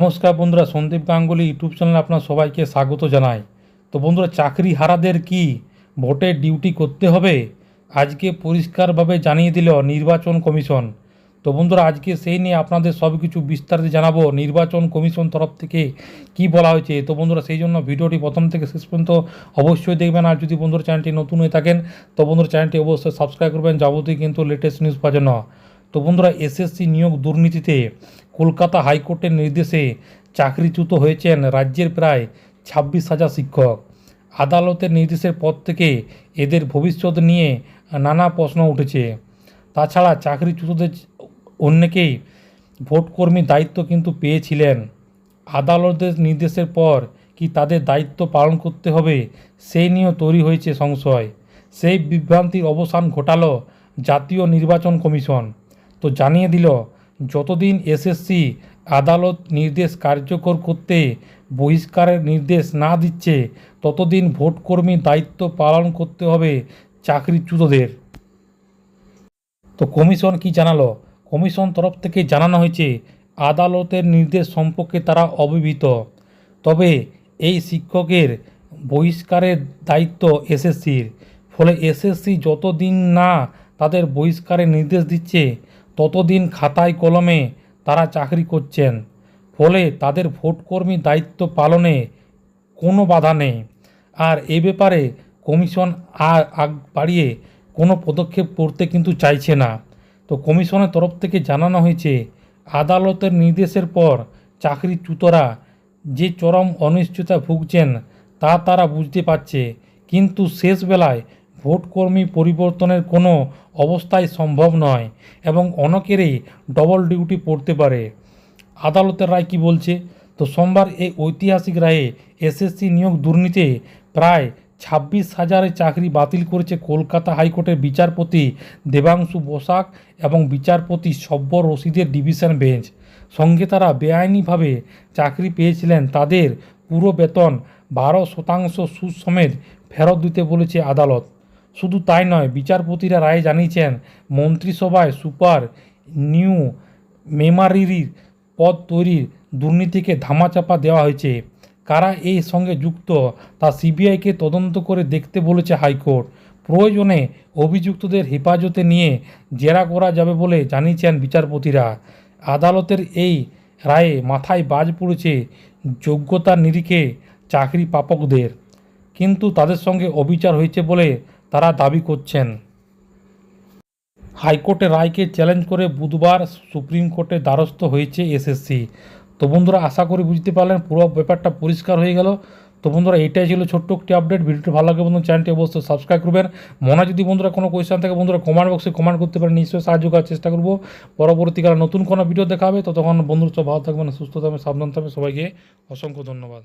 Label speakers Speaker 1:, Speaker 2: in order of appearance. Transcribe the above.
Speaker 1: নমস্কার বন্ধুরা, সন্দীপ গাঙ্গুলি ইউটিউব চ্যানেলে আপনার সবাইকে স্বাগত জানাই। তো বন্ধুরা, চাকরি হারাদের কি ভোটে ডিউটি করতে হবে? আজকে পরিষ্কারভাবে জানিয়ে দিল নির্বাচন কমিশন। তো বন্ধুরা, আজকে সেই নিয়ে আপনাদের সব কিছু বিস্তারিত জানাব নির্বাচন কমিশন তরফ থেকে কি বলা হয়েছে। তো বন্ধুরা, সেই জন্য ভিডিওটি প্রথম থেকে শেষ পর্যন্ত অবশ্যই দেখবেন। আর যদি বন্ধুরা চ্যানেলটি নতুন হয়ে থাকেন, তো বন্ধুরা চ্যানেলটি অবশ্যই সাবস্ক্রাইব করবেন। যাবতীয় কিন্তু লেটেস্ট নিউজ পাওয়ার জন্য। তো বন্ধুরা, এসএসসি নিয়োগ দুর্নীতিতে কলকাতা হাইকোর্টের নির্দেশে চাকরিচ্যুত হয়েছেন রাজ্যের প্রায় ছাব্বিশ হাজার শিক্ষক। আদালতের নির্দেশের পর থেকে এদের ভবিষ্যৎ নিয়ে নানা প্রশ্ন উঠেছে। তাছাড়া চাকরিচ্যুতদের অন্যকেই ভোটকর্মীর দায়িত্ব কিন্তু পেয়েছিলেন। আদালতের নির্দেশের পর কি তাদের দায়িত্ব পালন করতে হবে সেই নিয়েও তৈরি হয়েছে সংশয়। সেই বিভ্রান্তির অবসান ঘটালো জাতীয় নির্বাচন কমিশন। তো জানিয়ে দিল যতদিন এসএসসি আদালত নির্দেশ কার্যকর করতে বহিষ্কারের নির্দেশ না দিচ্ছে, ততদিন ভোটকর্মীর দায়িত্ব পালন করতে হবে চাকরিচ্যুতদের। তো কমিশন কি জানালো? কমিশন তরফ থেকে জানানো হয়েছে, আদালতের নির্দেশ সম্পর্কে তারা অবহিত তবে এই শিক্ষকের বহিষ্কারের দায়িত্ব এসএসসির ফলে এসএসসি যতদিন না তাদের বহিষ্কারের নির্দেশ দিচ্ছে ততদিন খাতায় কলমে তারা চাকরি করছেন। ফলে তাদের ভোটকর্মী দায়িত্ব পালনে কোনো বাধা নেই। আর এ ব্যাপারে কমিশন আর আগ বাড়িয়ে কোনো পদক্ষেপ করতে কিন্তু চাইছে না। তো কমিশনের তরফ থেকে জানানো হয়েছে, আদালতের নির্দেশের পর চাকরিচ্যুতরা যে চরম অনিশ্চয়তা ভুগছেন তা তারা বুঝতে পারছে। কিন্তু শেষ বেলায় ভোটকর্মী পরিবর্তনের কোনো অবস্থায় সম্ভব নয় এবং অনেকেরই ডবল ডিউটি পড়তে পারে। আদালতের রায় কি বলছে? তো সোমবার এই ঐতিহাসিক রায়ে এসএসসি নিয়োগ দুর্নীতি প্রায় ছাব্বিশ হাজারের চাকরি বাতিল করেছে কলকাতা হাইকোর্টের বিচারপতি দেবাংশু বসাক এবং বিচারপতি সব্বর রশিদের ডিভিশন বেঞ্চ। সঙ্গে তারা বেআইনিভাবে চাকরি পেয়েছিলেন, তাদের পুরো বেতন বারো শতাংশ সুদ সমেত ফেরত দিতে বলেছে আদালত। শুধু তাই নয়, বিচারপতিরা রায়ে জানিয়েছেন, মন্ত্রিসভায় সুপার নিউ মেমারির পদ তৈরির দুর্নীতিকে ধামাচাপা দেওয়া হয়েছে। কারা এই সঙ্গে যুক্ত তা সিবিআইকে তদন্ত করে দেখতে বলেছে হাইকোর্ট। প্রয়োজনে অভিযুক্তদের হেফাজতে নিয়ে জেরা করা যাবে বলে জানিয়েছেন বিচারপতিরা। আদালতের এই রায়ে মাথায় বাজ পড়েছে যোগ্যতার নিরিখে চাকরি প্রাপকদের কিন্তু তাদের সঙ্গে অবিচার হয়েছে বলে তারা দাবি করছেন। হাইকোর্টের রায়কে চ্যালেঞ্জ করে বুধবার সুপ্রিম কোর্টে দ্বারস্থ হয়েছে এসএসসি। তো বন্ধুরা, আশা করি বুঝতে পারলেন, পুরো ব্যাপারটা পরিষ্কার হয়ে গেল। তো বন্ধুরা, এটাই ছিল ছোট্ট একটি আপডেট। ভিডিওটি ভালো লাগে বন্ধু চ্যানেলটি অবশ্যই সাবস্ক্রাইব করবেন। মনে যদি বন্ধুরা কোনো কোয়েশ্চেন থাকে, বন্ধুরা কমেন্ট বক্সে কমেন্ট করতে পারেন। নিশ্চয়ই সাহায্য করার চেষ্টা করব। পরবর্তীকালে নতুন কোনো ভিডিও দেখা হবে। ততক্ষণ বন্ধুরা সব ভালো থাকবেন, সুস্থ থাকবেন, সাবধান থাকবেন। সবাইকে অসংখ্য ধন্যবাদ।